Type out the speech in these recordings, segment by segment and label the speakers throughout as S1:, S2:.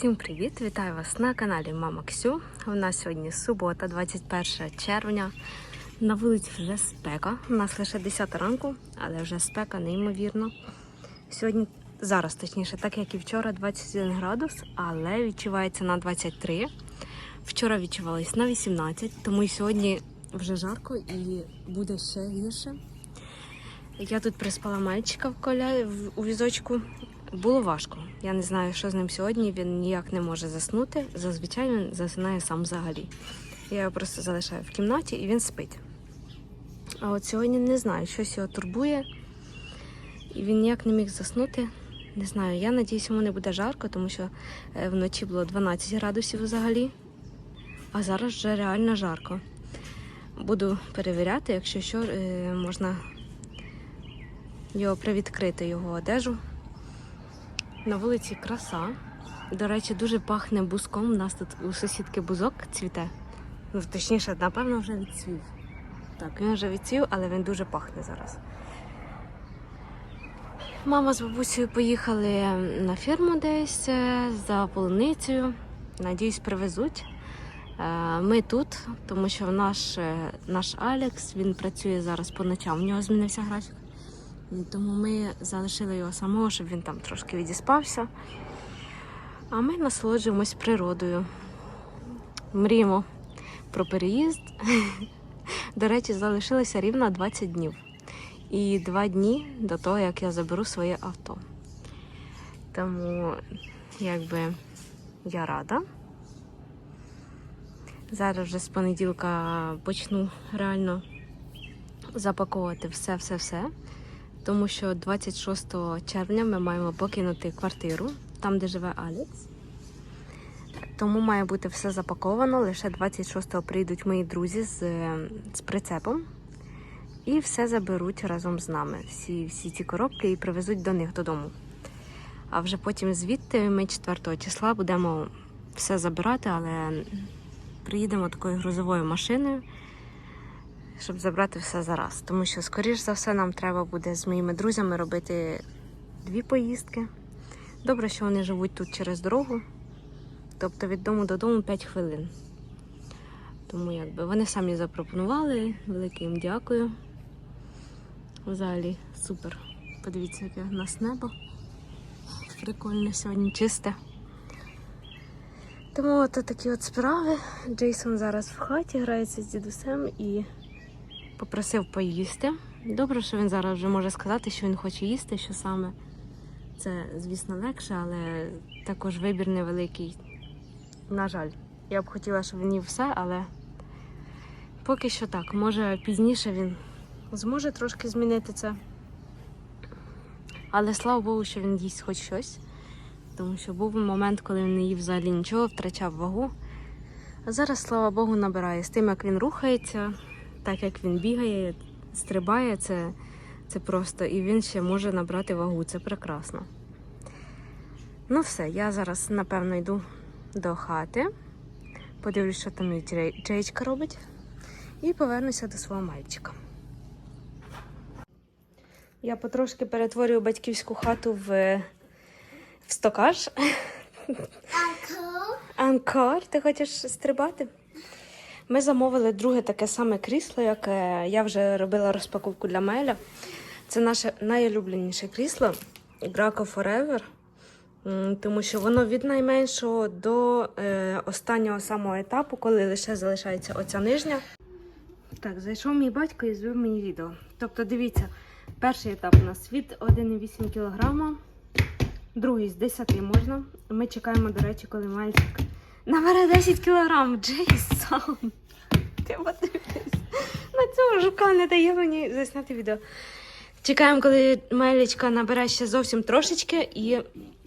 S1: Всім привіт! Вітаю вас на каналі Мама Ксю. У нас сьогодні субота, 21 червня. На вулиці вже спека. У нас лише 10 ранку, але вже спека неймовірно. Сьогодні, зараз точніше, так як і вчора, 21 градус, але відчувається на 23. Вчора відчувалось на 18, тому і сьогодні вже жарко і буде ще гірше. Я тут приспала мальчика в коля у візочку. Було важко. Я не знаю, що з ним сьогодні. Він ніяк не може заснути. Зазвичай він засинає сам взагалі. Я його просто залишаю в кімнаті і він спить. А от сьогодні не знаю, щось його турбує, і він ніяк не міг заснути. Не знаю, я надіюсь, йому не буде жарко, тому що е, вночі було 12 градусів взагалі, а зараз вже реально жарко. Буду перевіряти, якщо що, е, можна його привідкрити його одежу. На вулиці краса. До речі, дуже пахне бузком. У нас тут у сусідки бузок цвіте. Ну, точніше, напевно, вже відцвів. Так, він вже відцвів, але він дуже пахне зараз. Мама з бабусею поїхали на ферму десь е, за полуницею. Надіюсь, привезуть. Е, Ми тут, тому що наш, е, наш Алекс він працює зараз по ночам. У нього змінився графік. Тому ми залишили його самого, щоб він там трошки відіспався. А ми насолоджуємось природою. Мріємо про переїзд. До речі, залишилося рівно 20 днів. І два дні до того, як я заберу своє авто. Тому, якби я рада. Зараз вже з понеділка почну реально запаковувати все-все-все тому що 26 червня ми маємо покинути квартиру, там, де живе Алекс. Тому має бути все запаковано. Лише 26-го прийдуть мої друзі з, з прицепом і все заберуть разом з нами. Всі, всі ці коробки і привезуть до них додому. А вже потім звідти ми 4 числа будемо все забирати, але приїдемо такою грузовою машиною щоб забрати все зараз. Тому що, скоріш за все, нам треба буде з моїми друзями робити дві поїздки. Добре, що вони живуть тут через дорогу, тобто від дому додому 5 хвилин. Тому якби вони самі запропонували. Велике їм дякую. Взагалі супер. Подивіться, яке в нас небо. Прикольне сьогодні чисте. Тому от такі от справи. Джейсон зараз в хаті грається з дідусем і попросив поїсти. Добре, що він зараз вже може сказати, що він хоче їсти, що саме. Це, звісно, легше, але також вибір невеликий. На жаль, я б хотіла, щоб він їв все, але поки що так. Може пізніше він зможе трошки змінити це. Але слава Богу, що він їсть хоч щось. Тому що був момент, коли він не їв взагалі нічого, втрачав вагу. А зараз, слава Богу, набирає з тим, як він рухається так як він бігає, стрибає, це, це просто і він ще може набрати вагу. Це прекрасно. Ну, все, я зараз, напевно, йду до хати. Подивлюсь, що там Джей- Джейчка робить. І повернуся до свого мальчика. Я потрошки перетворюю батьківську хату в, в стокаж. Анкор, ти хочеш стрибати? Ми замовили друге таке саме крісло, яке я вже робила розпаковку для Меля. Це наше найулюбленіше крісло Graco Forever, тому що воно від найменшого до е, останнього самого етапу, коли лише залишається оця нижня. Так, зайшов мій батько і звів мені відео. Тобто, дивіться, перший етап у нас від 1,8 кг, другий з 10 можна. Ми чекаємо, до речі, коли мальчик набере 10 кг. Джейсон. Ти подивись. На цього жука не дає мені засняти відео. Чекаємо, коли Мелічка набере ще зовсім трошечки, і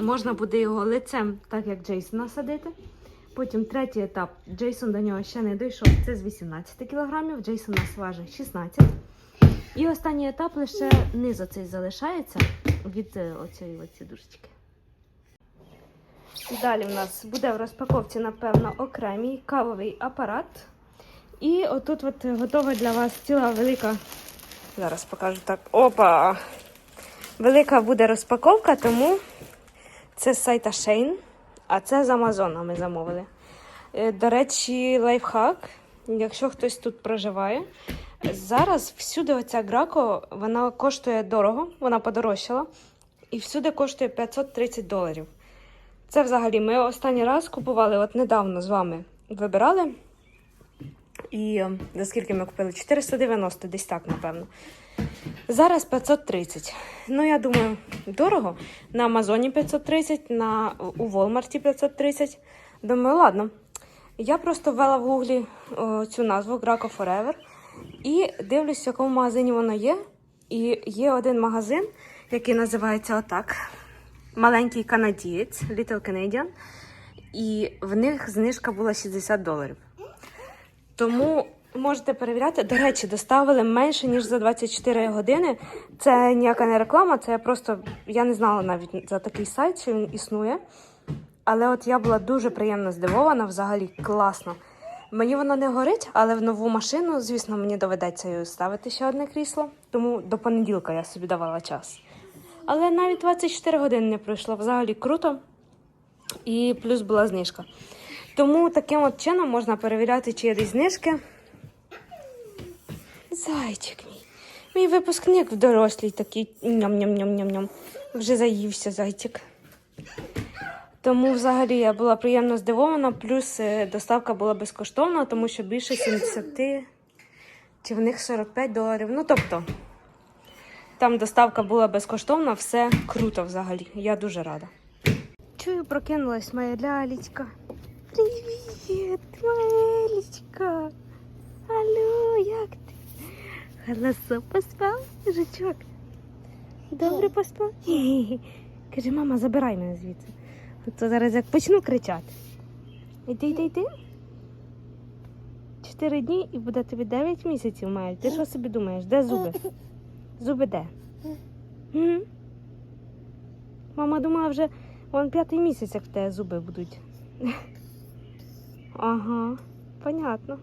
S1: можна буде його лицем, так як Джейсона садити. Потім третій етап. Джейсон до нього ще не дійшов. Це з 18 кг, Джейсон нас важить 16 І останній етап лише низ оцей залишається від е, оцієї дужечки. Далі в нас буде в розпаковці, напевно, окремий кавовий апарат. І отут от готова для вас ціла велика. Зараз покажу так. Опа! Велика буде розпаковка, тому це з сайта Shane. А це з Амазона ми замовили. Е, До речі, лайфхак, якщо хтось тут проживає, зараз всюди оця грако, вона коштує дорого, вона подорожчала, і всюди коштує 530 доларів. Це взагалі ми останній раз купували, от недавно з вами вибирали. І е, за скільки ми купили? 490, десь так, напевно. Зараз 530. Ну, я думаю, дорого. На Амазоні 530, на, у Walmart 530. Думаю, ладно. Я просто ввела в гуглі о, цю назву Graco Forever і дивлюсь, в якому магазині воно є. І є один магазин, який називається отак. Маленький канадієць, Little Canadian. І в них знижка була 60 доларів. Тому можете перевіряти. До речі, доставили менше, ніж за 24 години. Це ніяка не реклама, це просто я не знала навіть за такий сайт, що він існує. Але от я була дуже приємно здивована, взагалі класно. Мені воно не горить, але в нову машину, звісно, мені доведеться ставити ще одне крісло. Тому до понеділка я собі давала час. Але навіть 24 години не пройшло. Взагалі круто. І плюс була знижка. Тому таким от чином можна перевіряти, чи є десь знижки. Зайчик мій. Мій випускник в дорослій такий ням-ням-ням-ням-ням. Вже заївся зайчик. Тому взагалі я була приємно здивована, плюс е, доставка була безкоштовна, тому що більше 70 чи в них 45 доларів. Ну тобто, там доставка була безкоштовна, все круто взагалі. Я дуже рада. Чую, прокинулась моя лялечка. Привіт, моя лялечка. Алло, як ти? Голосо поспав, жучок. Добре поспав? Каже, мама, забирай мене звідси. А То зараз як почну кричати. Іди, йди, йди. Чотири дні і буде тобі 9 місяців мають. Ти що собі думаєш? Де зуби? Зуби де? М? Мама думала вже вон п'ятий місяць, як в тебе зуби будуть. Ага, понятно.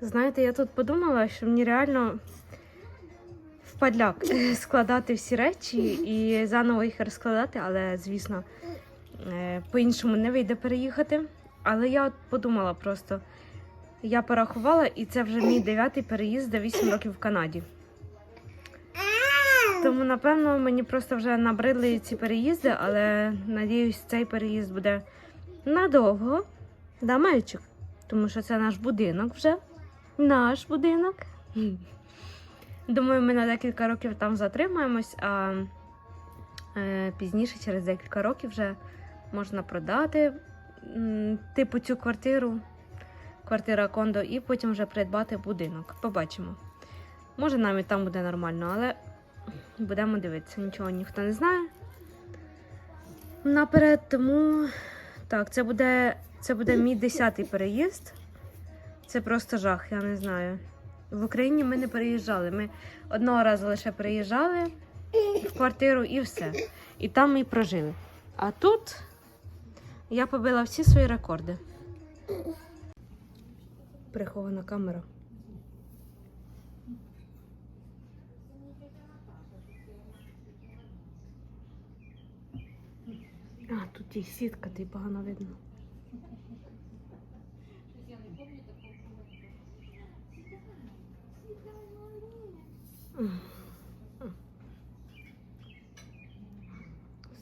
S1: Знаєте, я тут подумала, що мені реально впадляк складати всі речі і заново їх розкладати, але, звісно, е, по-іншому не вийде переїхати. Але я от подумала просто, я порахувала, і це вже мій дев'ятий переїзд за 8 років в Канаді. Тому, напевно, мені просто вже набридли ці переїзди, але надіюсь, цей переїзд буде надовго. Да, мальчик? Тому що це наш будинок вже. Наш будинок. Думаю, ми на декілька років там затримаємось, а е, пізніше, через декілька років, вже можна продати типу цю квартиру, квартира кондо, і потім вже придбати будинок. Побачимо. Може, нам і там буде нормально, але будемо дивитися, нічого ніхто не знає. Наперед, тому так, це буде, це буде мій десятий переїзд. Це просто жах, я не знаю. В Україні ми не переїжджали. Ми одного разу лише переїжджали в квартиру і все. І там ми і прожили. А тут я побила всі свої рекорди. Прихована камера. А, тут і сітка, ти погано видно.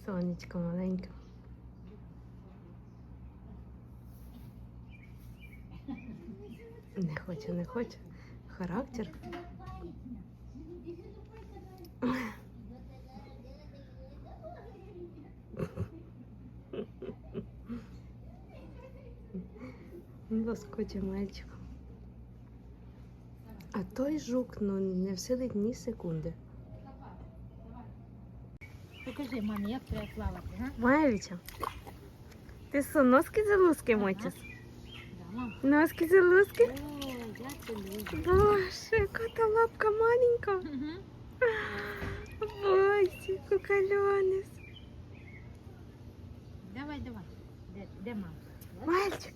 S1: Сонечко маленьке. Не хоче, не хоче. Характер. Лоскоче мальчик. А той жук ну, не всидить ні секунди.
S2: Покажи, мамі, як треба плавати, га?
S1: Маєвича, ти що, носки залузки мотиш?
S2: Да, мам.
S1: Носки
S2: це люблю.
S1: Боже, яка та лапка маленька.
S2: Мгм.
S1: Боже, кукальонис.
S2: Давай, давай. Де, де мама?
S1: Мальчик.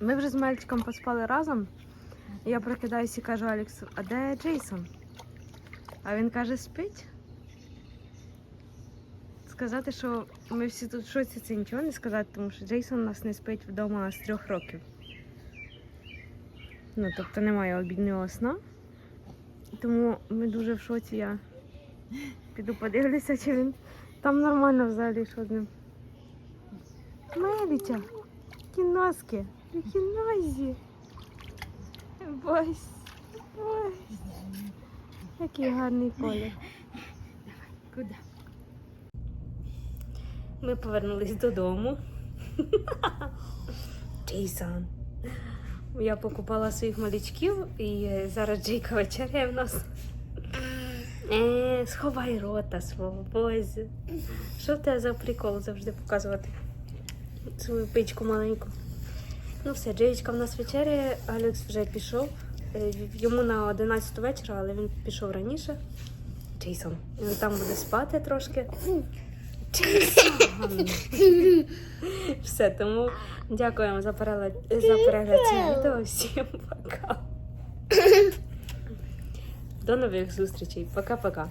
S1: Ми вже з мальчиком поспали разом. Я прокидаюся і кажу Аліксу, а де Джейсон? А він каже, спить. сказати, що ми всі тут в шоці це нічого не сказати, тому що Джейсон у нас не спить вдома з трьох років. Ну, тобто немає обіднього сна. Тому ми дуже в шоці. Я піду подивлюся, чи він там нормально взагалі що з ним. Меліча, кіноски, кінозі. Бось, бось. Який гарний колір.
S2: Давай, Куди?
S1: Ми повернулись додому. Джейсон. Я покупала своїх малючків і зараз Джейка вечеряє в нас. Е, сховай рота свого, бозі. Що в тебе за прикол завжди показувати? Свою пичку маленьку. Ну все, Джейчка в нас вечеряє, Алекс вже пішов. Е, Йому на 11 вечора, але він пішов раніше. Джейсон. Він там буде спати трошки. Все, тому дякуємо за перегляд, за перегляд цього відео. Всім пока. До нових зустрічей. Пока-пока.